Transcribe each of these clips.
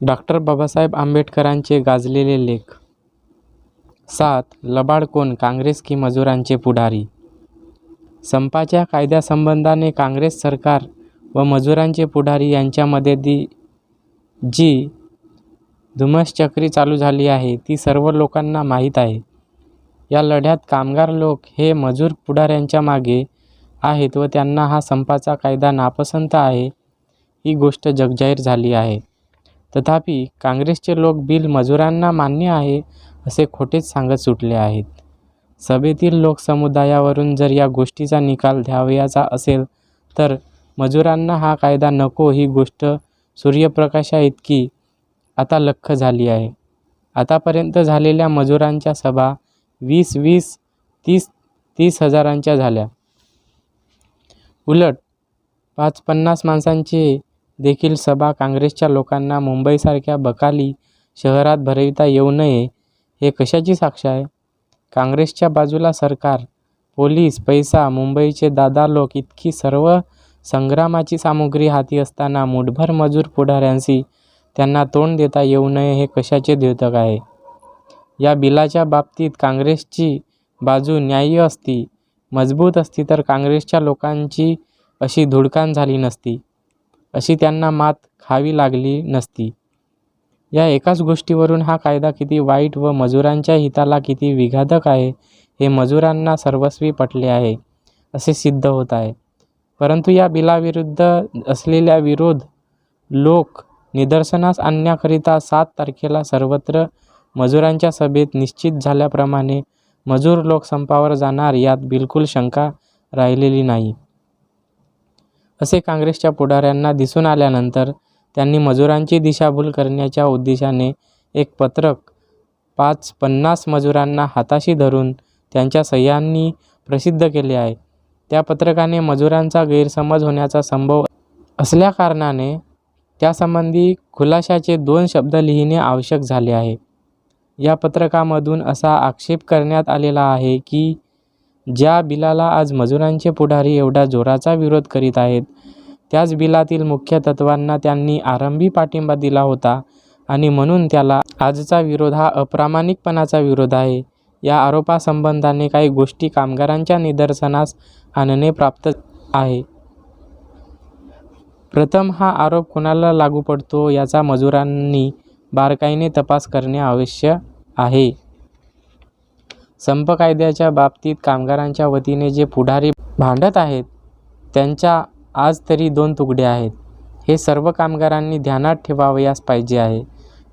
Doctor Babasaheb आंबेडकरांचे गाजलेले लेख. सात लबाड कोण? काँग्रेस की मजुरांचे पुढारी. संपाच्या कायद्यासंबंधाने काँग्रेस सरकार व मजुरांचे पुढारी यांच्यामध्ये दी जी धुमसचक्री चालू झाली आहे ती सर्व लोकांना माहीत आहे. या लढ्यात कामगार लोक हे मजूर पुढाऱ्यांच्या मागे आहेत व त्यांना हा संपाचा कायदा नापसंत आहे ही गोष्ट जगजाहीर झाली आहे. तथापि काँग्रेसचे लोक बिल मजुरांना मान्य आहे असे खोटेच सांगत सुटले आहेत. सभेतील लोकसमुदायावरून जर या गोष्टीचा निकाल द्यावयाचा असेल तर मजुरांना हा कायदा नको ही गोष्ट सूर्यप्रकाशाइतकी आता लख्ख झाली आहे. आतापर्यंत झालेल्या मजुरांच्या सभा वीस वीस तीस तीस हजारांच्या झाल्या. उलट पाच पन्नास माणसांचे देखील सभा काँग्रेसच्या लोकांना मुंबईसारख्या बकाली शहरात भरविता येऊ नये हे कशाची साक्ष आहे? काँग्रेसच्या बाजूला सरकार पोलीस पैसा मुंबईचे दादा लोक इतकी सर्व संग्रामाची सामुग्री हाती असताना मुठभर मजूर पुढाऱ्यांशी त्यांना तोंड देता येऊ नये हे कशाचे द्योतक आहे? या बिलाच्या बाबतीत काँग्रेसची बाजू न्याय्य असती मजबूत असती तर काँग्रेसच्या लोकांची अशी धुडकान झाली नसती. अशी त्यांना मात खावी लागली नसती. या एकाच गोष्टीवरून हा कायदा किती वाईट व मजुरांच्या हिताला किती विघातक आहे हे मजुरांना सर्वस्वी पटले आहे असे सिद्ध होत आहे. परंतु या बिलाविरुद्ध असलेल्या विरोध लोक निदर्शनास आणण्याकरिता सात तारखेला सर्वत्र मजुरांच्या सभेत निश्चित झाल्याप्रमाणे मजूर लोक संपावर जाणार यात बिलकुल शंका राहिलेली नाही. असे काँग्रेसच्या पुढाऱ्यांना दिसून आल्यानंतर त्यांनी मजुरांची दिशाभूल करण्याच्या उद्देशाने एक पत्रक पाच पन्नास मजुरांना हाताशी धरून त्यांच्या सह्यांनी प्रसिद्ध केले आहे. त्या पत्रकाने मजुरांचा गैरसमज होण्याचा संभव असल्याकारणाने त्यासंबंधी खुलाशाचे दोन शब्द लिहिणे आवश्यक झाले आहे. या पत्रकामधून असा आक्षेप करण्यात आलेला आहे की ज्या बिलाला आज मजुरांचे पुढारी एवढा जोराचा विरोध करीत आहेत त्याच बिलातील मुख्य तत्त्वांना त्यांनी आरंभी पाठिंबा दिला होता आणि म्हणून त्याला आजचा विरोध हा अप्रामाणिकपणाचा विरोध आहे. या आरोपासंबंधाने काही गोष्टी कामगारांच्या निदर्शनास आणणे प्राप्त आहे. प्रथम हा आरोप कोणाला लागू पडतो याचा मजुरांनी बारकाईने तपास करणे आवश्यक आहे. संप कायद्याच्या बाबतीत कामगारांच्या वतीने जे पुढारी भांडत आहेत त्यांच्या आज तरी दोन तुकडे आहेत. हे सर्व कामगारांनी ध्यानात ठेवावयास पाहिजे आहे.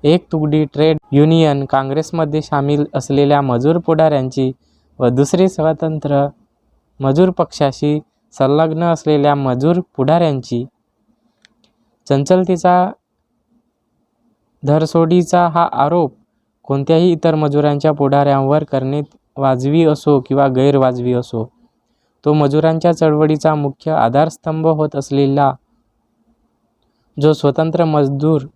एक तुकडी ट्रेड युनियन काँग्रेसमध्ये सामील असलेल्या मजूर पुढाऱ्यांची व दुसरी स्वतंत्र मजूर पक्षाशी संलग्न असलेल्या मजूर पुढाऱ्यांची. चंचलतेचा धरसोडीचा हा आरोप कोणत्याही इतर मजुरांच्या पुढाऱ्यांवर करणे वाजवी असो किंवा गैरवाजवी असो तो मजुरांच्या चळवळीचा मुख्य आधारस्तंभ होत असलेला जो स्वतंत्र मजदूर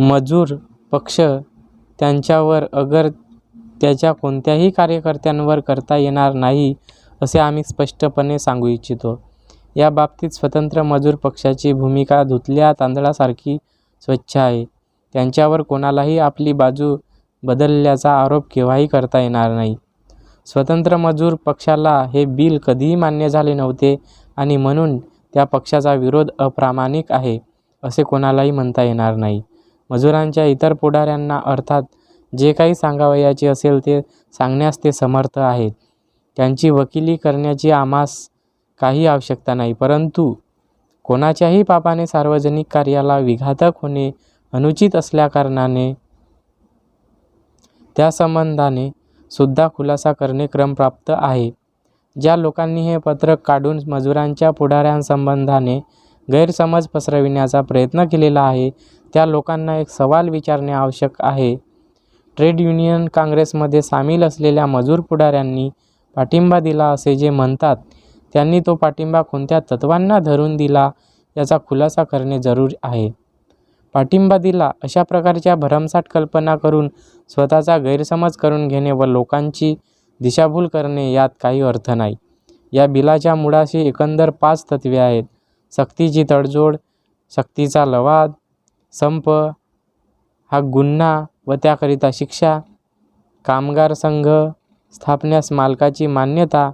मजूर पक्ष त्यांच्यावर अगर त्याच्या कोणत्याही कार्यकर्त्यांवर करता येणार नाही असे आम्ही स्पष्टपणे सांगू इच्छितो. या बाबतीत स्वतंत्र मजूर पक्षाची भूमिका धुतल्या तांदळासारखी स्वच्छ आहे. त्यांच्यावर कोणालाही आपली बाजू बदलल्याचा आरोप केव्हाही करता येणार नाही. स्वतंत्र मजूर पक्षाला हे बिल कधीही मान्य झाले नव्हते आणि म्हणून त्या पक्षाचा विरोध अप्रामाणिक आहे असे कोणालाही म्हणता येणार नाही. मजुरांच्या इतर पुढाऱ्यांना अर्थात जे काही सांगावयाचे असेल ते सांगण्यास ते समर्थ आहेत. त्यांची वकिली करण्याची आम्हास काही आवश्यकता नाही परंतु कोणाच्याही पापाने सार्वजनिक कार्याला विघातक होणे अनुचित असल्याकारणाने त्या संबंधाने सुद्धा खुलासा करणे क्रमप्राप्त आहे. ज्या लोकांनी हे पत्रक काढून मजुरांच्या पुढाऱ्यांसंबंधाने गैरसमज पसरविण्याचा प्रयत्न केलेला आहे त्या लोकांना एक सवाल विचारणे आवश्यक आहे. ट्रेड युनियन काँग्रेसमध्ये सामील असलेल्या मजूर पुढाऱ्यांनी पाठिंबा दिला असे जे म्हणतात त्यांनी तो पाठिंबा कोणत्या तत्त्वांना धरून दिला याचा खुलासा करणे जरूरी आहे. पाठिंबा दिला अशा प्रकारच्या भरमसाठ कल्पना करून स्वतःचा गैरसमज करून घेणे व लोकांची दिशाभूल करणे यात काही अर्थ नाही. या बिलाच्या मुळाशी एकंदर पाच तत्त्वे आहेत. सक्तीची तडजोड सक्तीचा लवाद संप हा गुन्हा व त्याकरिता शिक्षा कामगार संघ स्थापण्यास मालकाची मान्यता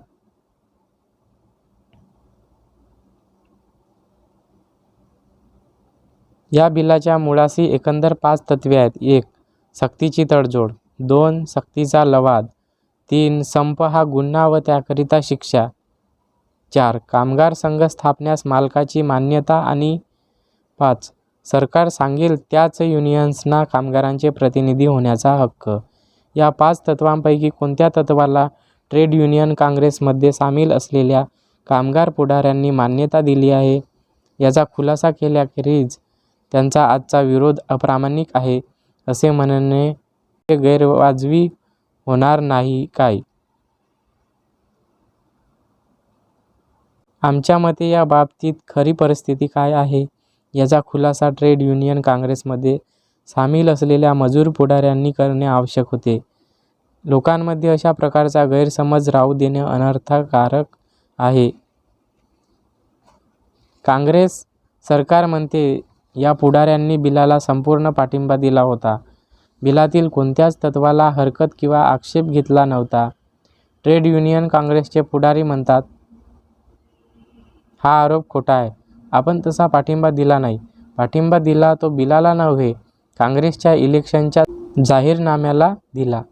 या बिलाच्या मुळाशी एकंदर पाच तत्वे आहेत. एक सक्तीची तडजोड. दोन सक्तीचा लवाद. तीन संप हा गुन्हा व त्याकरिता शिक्षा. चार कामगार संघ स्थापण्यास मालकाची मान्यता आणि पाच सरकार सांगेल त्याच युनियन्सना कामगारांचे प्रतिनिधी होण्याचा हक्क. या पाच तत्वांपैकी कोणत्या तत्वाला ट्रेड युनियन काँग्रेसमध्ये सामील असलेल्या कामगार पुढाऱ्यांनी मान्यता दिली आहे? याचा खुलासा केल्याखेरीज त्यांचा आजचा विरोध अप्रामाणिक आहे असे म्हणणे हे गैरवाजवी होणार नाही काय? आमच्या मते या बाबतीत खरी परिस्थिती काय आहे? याचा खुलासा ट्रेड युनियन काँग्रेसमध्ये सामील असलेल्या मजूर पुढाऱ्यांनी करणे आवश्यक होते. लोकांमध्ये अशा प्रकारचा गैरसमज राहू देणे अनर्थकारक आहे. काँग्रेस सरकार म्हणते या पुढाऱ्यांनी बिलाला संपूर्ण पाठिंबा दिला होता. बिलातील कोणत्याच तत्वाला हरकत किंवा आक्षेप घेतला नव्हता. ट्रेड युनियन काँग्रेसचे पुढारी म्हणतात हा आरोप खोटा आहे. आपण तसा पाठिंबा दिला नाही. पाठिंबा दिला तो बिलाला नव्हे काँग्रेसच्या इलेक्शनच्या जाहीरनाम्याला दिला.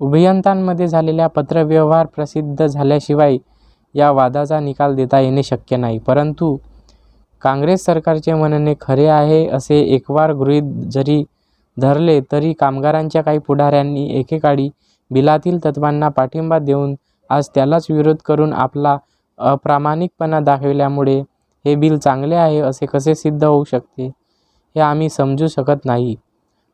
उभियंतांमध्ये झालेल्या पत्रव्यवहार प्रसिद्ध झाल्याशिवाय या वादाचा निकाल देता येणे शक्य नाही. परंतु काँग्रेस सरकारचे म्हणणे खरे आहे असे एकवार गृहीत जरी धरले तरी कामगारांच्या काही पुढाऱ्यांनी एकेकाळी बिलातील तत्वांना पाठिंबा देऊन आज त्यालाच विरोध करून आपला अप्रामाणिकपणा दाखविल्यामुळे हे बिल चांगले आहे असे कसे सिद्ध होऊ शकते हे आम्ही समजू शकत नाही.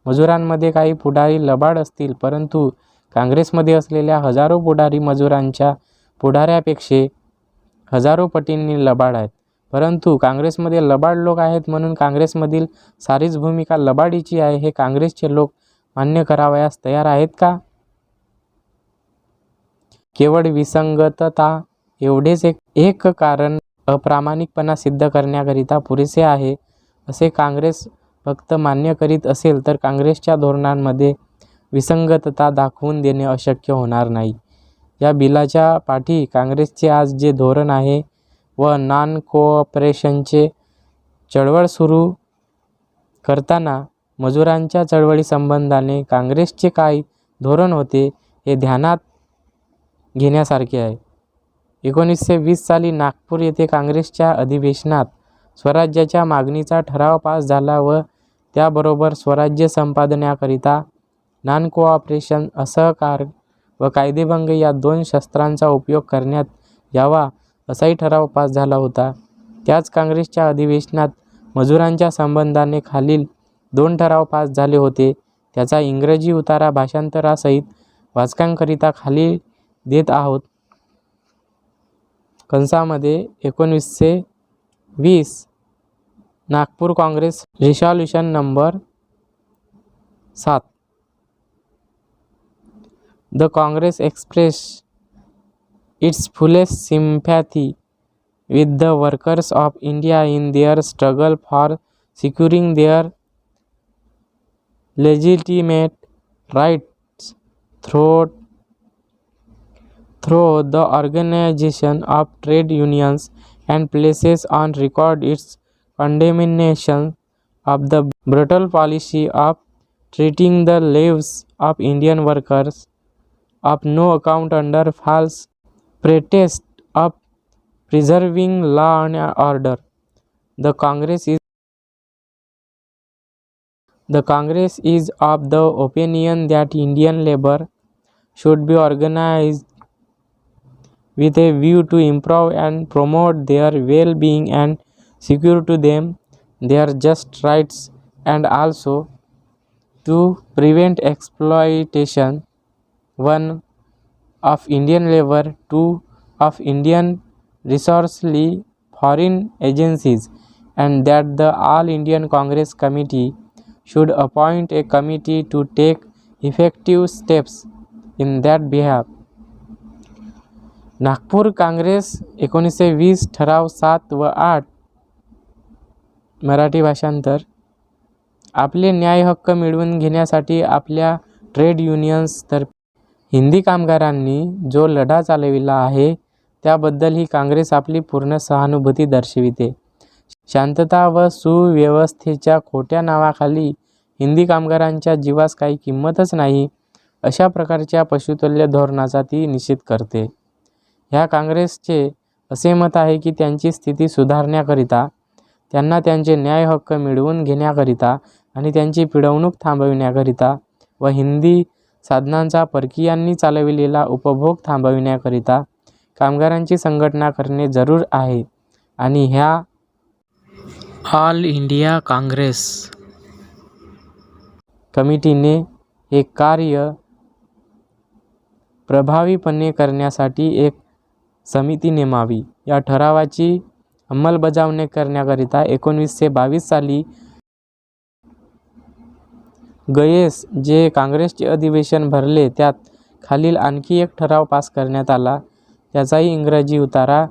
मजुरांमध्ये काही पुढारी लबाड असतील परंतु काँग्रेसमध्ये असलेल्या हजारो पुढारी मजुरांच्या पुढाऱ्यापेक्षा हजारो पटींनी लबाड आहेत. परंतु काँग्रेसमध्ये लबाड लोक आहेत म्हणून काँग्रेसमधील सारीच भूमिका लबाडीची आहे हे काँग्रेसचे लोक मान्य करावयास तयार आहेत का? केवळ विसंगतता एवढेच एक एक कारण अप्रामाणिकपणा सिद्ध करण्याकरिता पुरेसे आहे असे काँग्रेस फक्त मान्य करीत असेल तर काँग्रेसच्या धोरणांमध्ये विसंगतता दाखवून देणे अशक्य होणार नाही. या बिलाच्या पाठी काँग्रेसचे आज जे धोरण आहे व नॉन कोऑपरेशनचे चळवळ सुरू करताना मजुरांच्या चळवळी संबंधाने काँग्रेसचे काय धोरण होते हे ध्यानात घेण्यासारखे आहे. एकोणीसशे वीस साली नागपूर येथे काँग्रेसच्या अधिवेशनात स्वराज्याच्या मागणीचा ठराव पास झाला व त्याबरोबर स्वराज्य संपादनाकरिता नॉन कोऑपरेशन असहकार व कायदेभंग या दोन शस्त्रांचा उपयोग करण्यात यावा असाही ठराव पास झाला होता. त्याच काँग्रेसच्या अधिवेशनात मजुरांच्या संबंधाने खालील दोन ठराव पास झाले होते. त्याचा इंग्रजी उतारा भाषांतरासहित वाचकांकरिता खाली देत आहोत. कंसामध्ये एकोणीसशे वीस नागपूर काँग्रेस रिसॉल्युशन नंबर सात. The Congress express its fullest sympathy with the workers of India in their struggle for securing their legitimate rights through, through the organization of trade unions and places on record its condemnation of the brutal policy of treating the lives of Indian workers of no account under false pretext of preserving law and order. The Congress is the Congress is of the opinion that Indian labor should be organized with a view to improve and promote their well being and secure to them their just rights and also to prevent exploitation. 1. Of Indian labour two of Indian resources foreign agencies and that the All Indian Congress Committee should appoint a committee to take effective steps in that behalf. Nagpur Congress एकोणीसशे वीस ठराव सात व आठ मराठी भाषांतर आपले न्याय हक्क मिळवून घेण्यासाठी आपल्या ट्रेड युनियन्सतर्फे हिंदी कामगारांनी जो लढा चालविला आहे त्याबद्दल ही काँग्रेस आपली पूर्ण सहानुभूती दर्शविते. शांतता व सुव्यवस्थेच्या खोट्या नावाखाली हिंदी कामगारांच्या जीवास काही किंमतच नाही अशा प्रकारच्या पशुतुल्य धोरणाचा ती निषेध करते. ह्या काँग्रेसचे असे मत आहे की त्यांची स्थिती सुधारण्याकरिता त्यांना त्यांचे न्याय हक्क मिळवून घेण्याकरिता आणि त्यांची पिळवणूक थांबविण्याकरिता व हिंदी साधनांचा परकीयांनी चालविलेला उपभोग थांबविण्याकरिता कामगारांची संघटना करणे जरूर आहे. आणि ह्या ऑल इंडिया काँग्रेस कमिटीने हे कार्य प्रभावीपणे करण्यासाठी एक समिती नेमावी. या ठरावाची अंमलबजावणी करण्याकरिता एकोणवीसशे बावीस साली गयेस जे काँग्रेसचे अधिवेशन भरले त्यात खालील आणखी एक ठराव पास करण्यात आला. त्याचाही इंग्रजी उतारा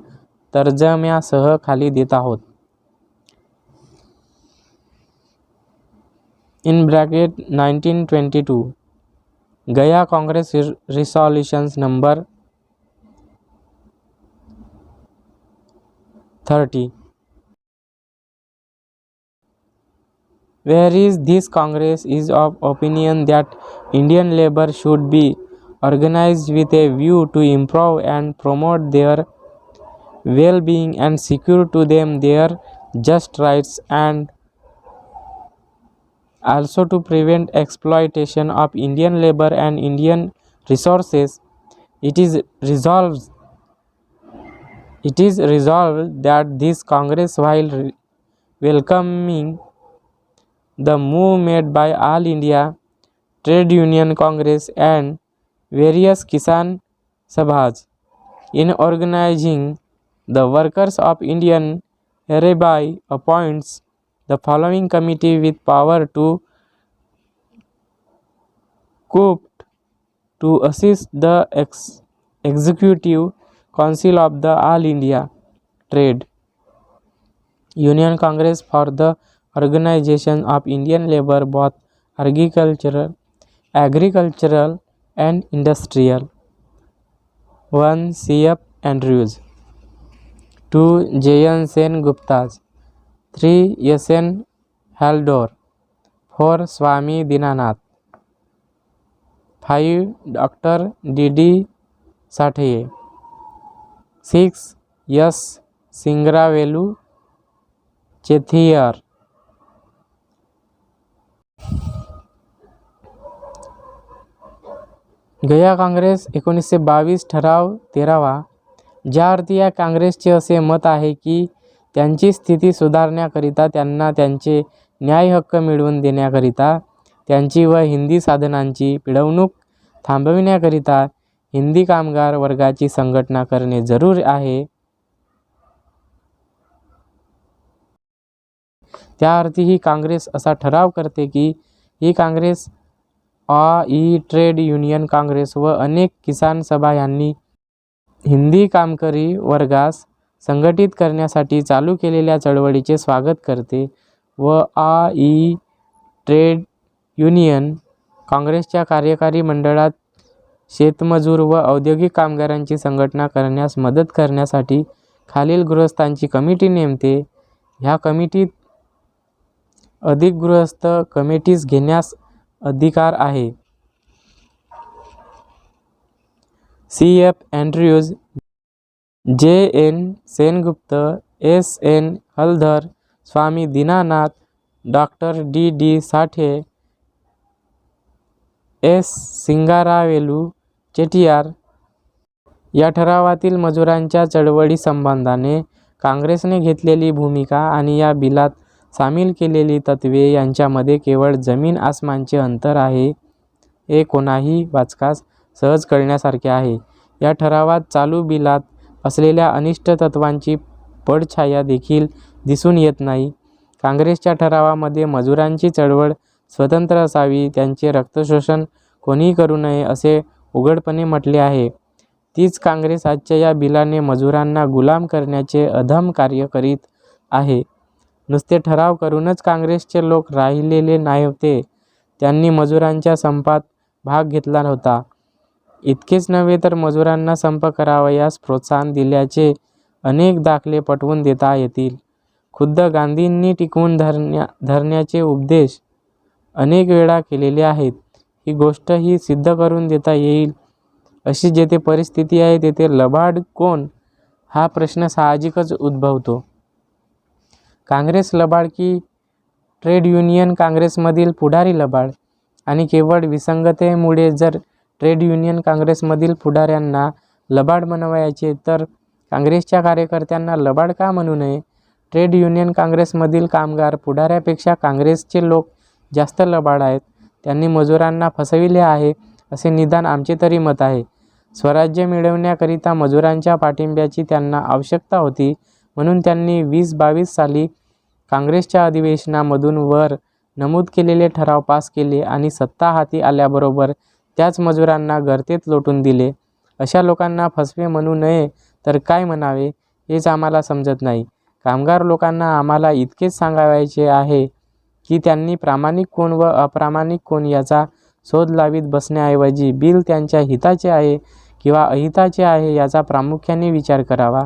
तर्जम्यासह खाली देत आहोत. In bracket nineteen twenty two. Gaya Congress resolutions number thirty. Whereas this Congress is of opinion that Indian labor should be organized with a view to improve and promote their well being and secure to them their just rights and also to prevent exploitation of Indian labor and Indian resources. It is resolved it is resolved that this Congress, while welcoming the move made by All India Trade Union Congress and various Kisan Sabhas in organizing the workers of Indian hereby appoints the following committee with power to cooped to assist the ex- executive council of the All India Trade Union Congress for the organization of Indian labor both agricultural agricultural and industrial 1 CF Andrews 2 JN Sen Guptas 3 SN Haldor 4 Swami Dinanath 5 Dr. D.D. Sathe 6 S. Singravelu Chethiar Gaya Congress एकोणीसशे बावीस ठराव तेरावा. ज्या अर्थी या काँग्रेसचे असे मत आहे की त्यांची स्थिती सुधारण्याकरिता त्यांना त्यांचे न्याय हक्क मिळवून देण्याकरिता त्यांची व हिंदी साधनांची पिळवणूक थांबविण्याकरिता हिंदी कामगार वर्गाची संघटना करणे जरूर आहे. त्याअर्थी ही काँग्रेस असा ठराव करते की ही Congress A I trade union Congress व अनेक किसान सभा यांनी हिंदी कामकरी वर्गास संघटित करण्यासाठी चालू केलेल्या चळवळीचे स्वागत करते व आ ई ट्रेड युनियन काँग्रेसच्या कार्यकारी मंडळात शेतमजूर व औद्योगिक कामगारांची संघटना करण्यास मदत करण्यासाठी खालील गृहस्थांची कमिटी नेमते. ह्या कमिटीत अधिक गृहस्थ कमिटीज घेण्यास अधिकार आहे. C F Andrews J N Sengupta S N Haldar Swami Dinanath doctor D D Sathe S Singaravelu Chettiar या ठरावातील मजुरांच्या चळवळी संबंधाने काँग्रेसने घेतलेली भूमिका आणि या बिलात सामील केलेली तत्त्वे यांच्यामध्ये केवळ जमीन आसमानचे अंतर आहे हे कोणाही वाचकास सहज कळण्यासारखे आहे. या ठरावात चालू बिलात असलेल्या अनिष्ट तत्वांची पडछाया देखील दिसून येत नाही. काँग्रेसच्या ठरावामध्ये मजुरांची चळवळ स्वतंत्र असावी त्यांचे रक्तशोषण कोणीही करू नये असे उघडपणे म्हटले आहे. तीच काँग्रेस आजच्या या बिलाने मजुरांना गुलाम करण्याचे अधम कार्य करीत आहे. नुसते ठराव करूनच काँग्रेसचे लोक राहिलेले नाही होते त्यांनी मजुरांच्या संपात भाग घेतला होता इतकेच नव्हे तर मजुरांना संप करावयास प्रोत्साहन दिल्याचे अनेक दाखले पटवून देता येतील. खुद्द गांधींनी टिकवून धरण्या धरण्याचे उपदेश अनेक वेळा केलेले आहेत. ही गोष्ट ही सिद्ध करून देता येईल. अशी जेथे परिस्थिती आहे तेथे लबाड कोण? हा प्रश्न साहजिकच उद्भवतो. काँग्रेस लबाड की ट्रेड युनियन काँग्रेसमधील पुढारी लबाड. आणि केवळ विसंगतेमुळे जर ट्रेड युनियन काँग्रेसमधील पुढाऱ्यांना लबाड बनवायचे तर काँग्रेसच्या कार्यकर्त्यांना लबाड का म्हणू नये? ट्रेड युनियन काँग्रेसमधील कामगार पुढाऱ्यापेक्षा काँग्रेसचे लोक जास्त लबाड आहेत. त्यांनी मजुरांना फसविले आहे असे निदान आमचे तरी मत आहे. स्वराज्य मिळवण्याकरिता मजुरांच्या पाठिंब्याची त्यांना आवश्यकता होती म्हणून त्यांनी वीस बावीस साली काँग्रेसच्या अधिवेशनामधून वर नमूद केलेले ठराव पास केले आणि सत्ता हाती आल्याबरोबर त्याच मजुरांना गर्तेत लोटून दिले. अशा लोकांना फसवे म्हणू नये तर काय म्हणावे हेच आम्हाला समजत नाही. कामगार लोकांना आम्हाला इतकेच सांगावयाचे आहे की त्यांनी प्रामाणिक कोण व अप्रामाणिक कोण याचा शोध लावीत बसण्याऐवजी बिल त्यांच्या हिताचे आहे किंवा अहिताचे आहे याचा प्रामुख्याने विचार करावा.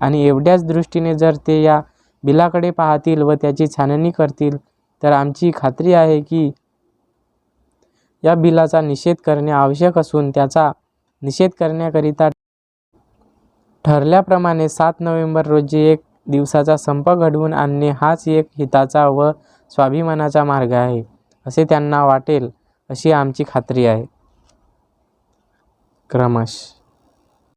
आणि एवढ्याच दृष्टीने जर ते या बिलाकडे पाहतील व त्याची छाननी करतील तर आमची खात्री आहे की या बिलाचा निषेध करणे आवश्यक असून त्याचा निषेध करण्याकरिता ठरल्याप्रमाणे सात नोव्हेंबर रोजी एक दिवसाचा संप घडवून आणणे हाच एक हिताचा व स्वाभिमानाचा मार्ग आहे असे त्यांना वाटेल अशी आमची खात्री आहे. क्रमश